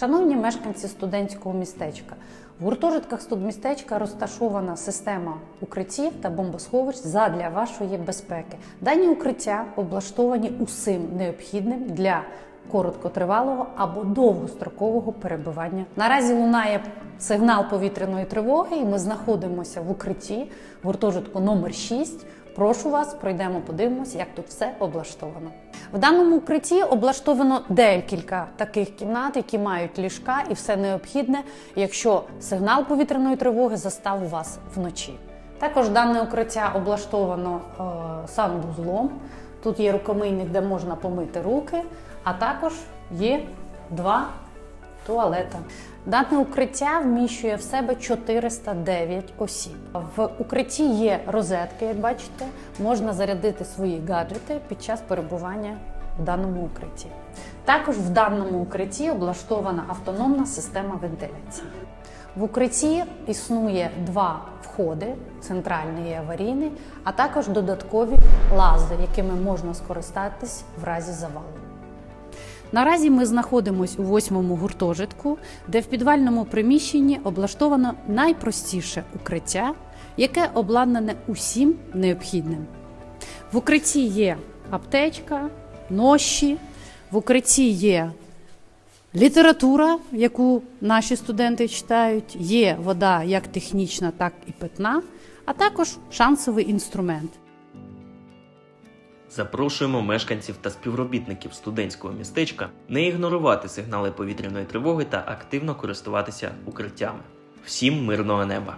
Шановні мешканці студентського містечка, в гуртожитках студмістечка розташована система укриттів та бомбосховищ задля вашої безпеки. Дані укриття облаштовані усім необхідним для короткотривалого або довгострокового перебування. Наразі лунає сигнал повітряної тривоги, і ми знаходимося в укритті гуртожитку номер 6. Прошу вас, пройдемо, подивимось, як тут все облаштовано. В даному укритті облаштовано декілька таких кімнат, які мають ліжка і все необхідне, якщо сигнал повітряної тривоги застав вас вночі. Також дане укриття облаштовано е, санвузлом. Тут є рукомийник, де можна помити руки, а також є два туалета. Дане укриття вміщує в себе 409 осіб. В укритті є розетки, як бачите, можна зарядити свої гаджети під час перебування в даному укритті. Також в даному укритті облаштована автономна система вентиляції. В укритті існує два входи: центральний і аварійний, а також додаткові лази, якими можна скористатись в разі завалу. Наразі ми знаходимося у восьмому гуртожитку, де в підвальному приміщенні облаштовано найпростіше укриття, яке обладнане усім необхідним. В укритті є аптечка, ноші, в укритті є література, яку наші студенти читають, є вода як технічна, так і питна, а також шансовий інструмент. Запрошуємо мешканців та співробітників студентського містечка не ігнорувати сигнали повітряної тривоги та активно користуватися укриттями. Всім мирного неба!